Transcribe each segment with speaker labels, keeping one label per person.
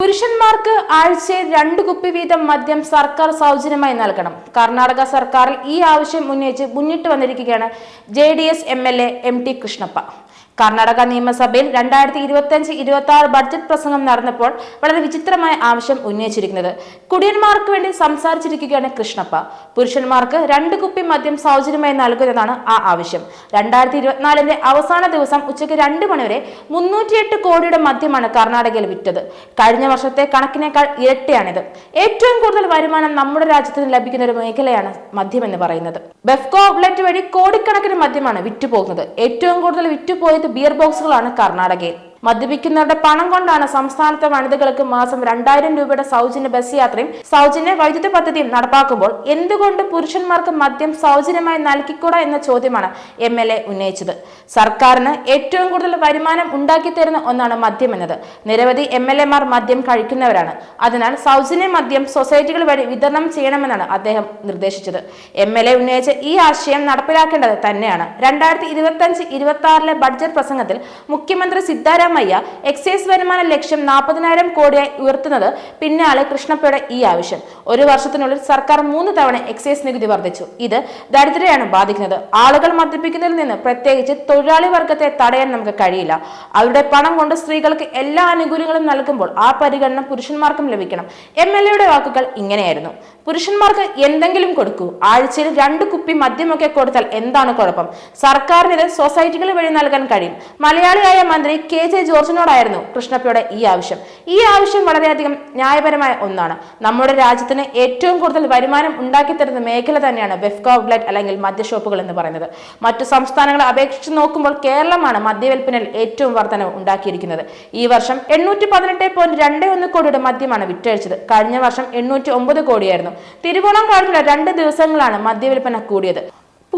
Speaker 1: പുരുഷന്മാർക്ക് ആഴ്ചയിൽ രണ്ട് കുപ്പി വീതം മദ്യം സർക്കാർ സൗജന്യമായി നൽകണം. കർണാടക സർക്കാരിൽ ഈ ആവശ്യം ഉന്നയിച്ച് മുന്നിട്ട് വന്നിരിക്കുകയാണ് J D S M L A M T Krishnappa. Karnataka നിയമസഭയിൽ രണ്ടായിരത്തി ഇരുപത്തി അഞ്ച് ഇരുപത്തി ആറ് ബഡ്ജറ്റ് പ്രസംഗം നടന്നപ്പോൾ വളരെ വിചിത്രമായ ആവശ്യം ഉന്നയിച്ചിരിക്കുന്നത്. കുടിയന്മാർക്ക് വേണ്ടി സംസാരിച്ചിരിക്കുകയാണ് കൃഷ്ണപ്പ. പുരുഷന്മാർക്ക് രണ്ട് കുപ്പി മദ്യം സൗജന്യമായി നൽകുന്നതാണ് ആ ആവശ്യം. രണ്ടായിരത്തി ഇരുപത്തിനാലിന്റെ അവസാന ദിവസം ഉച്ചയ്ക്ക് രണ്ട് മണിവരെ മുന്നൂറ്റിയെട്ട് കോടിയുടെ മദ്യമാണ് കർണാടകയിൽ വിറ്റത്. കഴിഞ്ഞ വർഷത്തെ കണക്കിനേക്കാൾ ഇരട്ടിയാണിത്. ഏറ്റവും കൂടുതൽ വരുമാനം നമ്മുടെ രാജ്യത്തിന് ലഭിക്കുന്ന ഒരു മേഖലയാണ് മദ്യം എന്ന് പറയുന്നത്. ബെഫ്കോ ഔട്ട്ലെറ്റ് വഴി കോടിക്കണക്കിന് മദ്യമാണ് വിറ്റുപോകുന്നത്. ഏറ്റവും കൂടുതൽ വിറ്റുപോയത് ബിയർ ബോക്സുകളാണ് കർണാടകയിൽ. മദ്യപിക്കുന്നവരുടെ പണം കൊണ്ടാണ് സംസ്ഥാനത്തെ വനിതകൾക്ക് മാസം രണ്ടായിരം രൂപയുടെ സൗജന്യ ബസ് യാത്രയും സൗജന്യ വൈദ്യുതി പദ്ധതിയും നടപ്പാക്കുമ്പോൾ എന്തുകൊണ്ട് പുരുഷന്മാർക്ക് മദ്യം സൗജന്യമായി നൽകിക്കൂടാ എന്ന ചോദ്യമാണ് എം എൽ എ ഉന്നയിച്ചത്. സർക്കാരിന് ഏറ്റവും കൂടുതൽ വരുമാനം ഉണ്ടാക്കി തരുന്ന ഒന്നാണ് മദ്യം എന്നത്. നിരവധി എം എൽ എമാർ മദ്യം കഴിക്കുന്നവരാണ്. അതിനാൽ സൗജന്യ മദ്യം സൊസൈറ്റികൾ വഴി വിതരണം ചെയ്യണമെന്നാണ് അദ്ദേഹം നിർദ്ദേശിച്ചത്. എം എൽ എ ഉന്നയിച്ച ഈ ആശയം നടപ്പിലാക്കേണ്ടത് തന്നെയാണ്. രണ്ടായിരത്തി ഇരുപത്തി അഞ്ച് ഇരുപത്തി ആറിലെ ബഡ്ജറ്റ് പ്രസംഗത്തിൽ മുഖ്യമന്ത്രി സിദ്ധാരാമയ്യ എക്സൈസ് വരുമാന ലക്ഷ്യം നാൽപ്പതിനായിരം കോടിയായി ഉയർത്തുന്നത് പിന്നാലെ കൃഷ്ണപ്പയുടെ ഈ ആവശ്യം. ഒരു വർഷത്തിനുള്ളിൽ സർക്കാർ മൂന്ന് തവണ എക്സൈസ് നികുതി വർദ്ധിച്ചു. ഇത് ദരിദ്രരെയാണ് ബാധിക്കുന്നത്. ആളുകൾ മദ്യപിക്കുന്നതിൽ നിന്ന് പ്രത്യേകിച്ച് തൊഴിലാളി വർഗത്തെ തടയാൻ നമുക്ക് കഴിയില്ല. അവരുടെ പണം കൊണ്ട് സ്ത്രീകൾക്ക് എല്ലാ ആനുകൂല്യങ്ങളും നൽകുമ്പോൾ ആ പരിഗണന പുരുഷന്മാർക്കും ലഭിക്കണം. എം എൽ എയുടെ വാക്കുകൾ ഇങ്ങനെയായിരുന്നു. പുരുഷന്മാർക്ക് എന്തെങ്കിലും കൊടുക്കൂ. ആഴ്ചയിൽ രണ്ട് കുപ്പി മദ്യമൊക്കെ കൊടുത്താൽ എന്താണ് കുഴപ്പം? സർക്കാരിന് ഇത് സൊസൈറ്റികൾ വഴി നൽകാൻ കഴിയും. മലയാളിയായ മന്ത്രി കെ ജെ ജോർജിനോടായിരുന്നു കൃഷ്ണപ്പയുടെ ഈ ആവശ്യം. ഈ ആവശ്യം വളരെയധികം ന്യായപരമായ ഒന്നാണ്. നമ്മുടെ രാജ്യത്തിന് ഏറ്റവും കൂടുതൽ വരുമാനം ഉണ്ടാക്കിത്തരുന്ന മേഖല തന്നെയാണ് വെഫ്കോ ഔട്ട്ലെറ്റ് അല്ലെങ്കിൽ മദ്യഷോപ്പുകൾ എന്ന് പറയുന്നത്. മറ്റു സംസ്ഥാനങ്ങളെ അപേക്ഷിച്ച് നോക്കുമ്പോൾ കേരളമാണ് മദ്യവിൽപ്പനയിൽ ഏറ്റവും വർധനവ് ഉണ്ടാക്കിയിരിക്കുന്നത്. ഈ വർഷം എണ്ണൂറ്റി പതിനെട്ട് പോയിന്റ് രണ്ട് ഒന്ന് കോടിയുടെ മദ്യമാണ് വിറ്റഴിച്ചത്. കഴിഞ്ഞ വർഷം എണ്ണൂറ്റി ഒമ്പത് കോടിയായിരുന്നു. തിരുവോണം കഴിഞ്ഞുള്ള രണ്ട് ദിവസങ്ങളാണ് മദ്യവിൽപ്പന കൂടിയത്.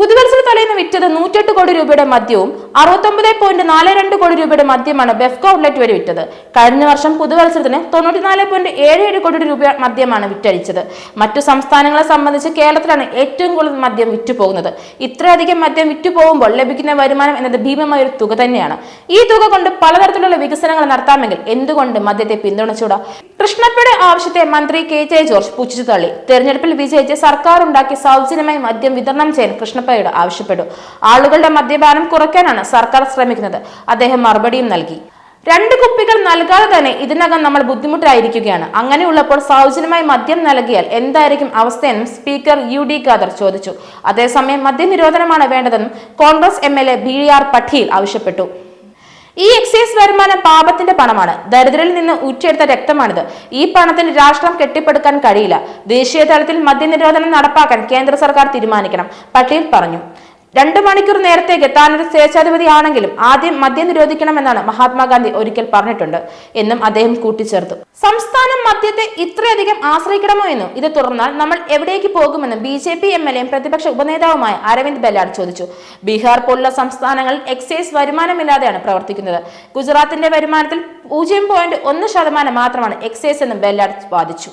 Speaker 1: പുതുവത്സര തലേന്ന് വിറ്റത് നൂറ്റെട്ട് കോടി രൂപയുടെ മദ്യവും അറുപത്തൊമ്പത് പോയിന്റ് നാല് രണ്ട് കോടി രൂപയുടെ മദ്യമാണ് ബെഫ്കോ ഔട്ട്ലെറ്റ് വഴി വിറ്റത്. കഴിഞ്ഞ വർഷം പുതുവത്സരത്തിന് തൊണ്ണൂറ്റിനാല് പോയിന്റ് ഏഴ് ഏഴ് കോടി രൂപ മദ്യമാണ് വിറ്റഴിച്ചത്. മറ്റു സംസ്ഥാനങ്ങളെ സംബന്ധിച്ച് കേരളത്തിലാണ് ഏറ്റവും കൂടുതൽ മദ്യം വിറ്റുപോകുന്നത്. ഇത്രയധികം മദ്യം വിറ്റുപോകുമ്പോൾ ലഭിക്കുന്ന വരുമാനം എന്നത് ഭീമമായ ഒരു തുക തന്നെയാണ്. ഈ തുക കൊണ്ട് പലതരത്തിലുള്ള വികസനങ്ങൾ നടത്താമെങ്കിൽ എന്തുകൊണ്ട് മദ്യത്തെ പിന്തുണച്ചൂടാ? കൃഷ്ണപ്പയുടെ ആവശ്യത്തെ മന്ത്രി കെ ജെ ജോർജ് പുച്ഛിച്ചു തള്ളി. തെരഞ്ഞെടുപ്പിൽ വിജയിച്ച് സർക്കാർ ഉണ്ടാക്കി സൗജന്യമായി മദ്യം വിതരണം ചെയ്യാൻ കൃഷ്ണപ്പയോട് ആവശ്യപ്പെട്ടു. ആളുകളുടെ മദ്യപാനം കുറയ്ക്കാനാണ് സർക്കാർ ശ്രമിക്കുന്നത്. അദ്ദേഹം മറുപടിയും നൽകി. രണ്ട് കുപ്പികൾ നൽകാതെ തന്നെ ഇതിനകം നമ്മൾ ബുദ്ധിമുട്ടായിരിക്കുകയാണ്. അങ്ങനെയുള്ളപ്പോൾ സൗജന്യമായി മദ്യം നൽകിയാൽ എന്തായിരിക്കും അവസ്ഥയെന്നും സ്പീക്കർ യു ഡി ഖാദർ ചോദിച്ചു. അതേസമയം മദ്യനിരോധനമാണ് വേണ്ടതെന്നും Congress M L A B R Patil ആവശ്യപ്പെട്ടു. ഈ എക്സൈസ് വരുമാനം പാപത്തിന്റെ പണമാണ്. ദരിദ്രരിൽ നിന്ന് ഊറ്റിയെടുത്ത രക്തമാണിത്. ഈ പണത്തിന് രാഷ്ട്രം കെട്ടിപ്പടുക്കാൻ കഴിയില്ല. ദേശീയ തലത്തിൽ മദ്യനിരോധനം നടപ്പാക്കാൻ കേന്ദ്ര സർക്കാർ തീരുമാനിക്കണം. പട്ടേൽ പറഞ്ഞു. രണ്ടു മണിക്കൂർ നേരത്തേക്ക് താനൊരു സ്വേച്ഛാധിപതി ആണെങ്കിലും ആദ്യം മദ്യം നിരോധിക്കണമെന്നാണ് മഹാത്മാഗാന്ധി ഒരിക്കൽ പറഞ്ഞിട്ടുണ്ട്. എന്നും അദ്ദേഹം കൂട്ടിച്ചേർത്തു. സംസ്ഥാനം മദ്യത്തെ ഇത്രയധികം ആശ്രയിക്കണമോ എന്നും ഇത് തുടർന്നാൽ നമ്മൾ എവിടേക്ക് പോകുമെന്നും B J P M L എയും പ്രതിപക്ഷ ഉപനേതാവുമായ അരവിന്ദ് ബെല്ലാഡ് ചോദിച്ചു. ബീഹാർ പോലുള്ള സംസ്ഥാനങ്ങളിൽ എക്സൈസ് വരുമാനമില്ലാതെയാണ് പ്രവർത്തിക്കുന്നത്. ഗുജറാത്തിന്റെ വരുമാനത്തിൽ പൂജ്യം പോയിന്റ് ഒന്ന് ശതമാനം മാത്രമാണ് എക്സൈസ് എന്നും ബെല്ലാഡ് വാദിച്ചു.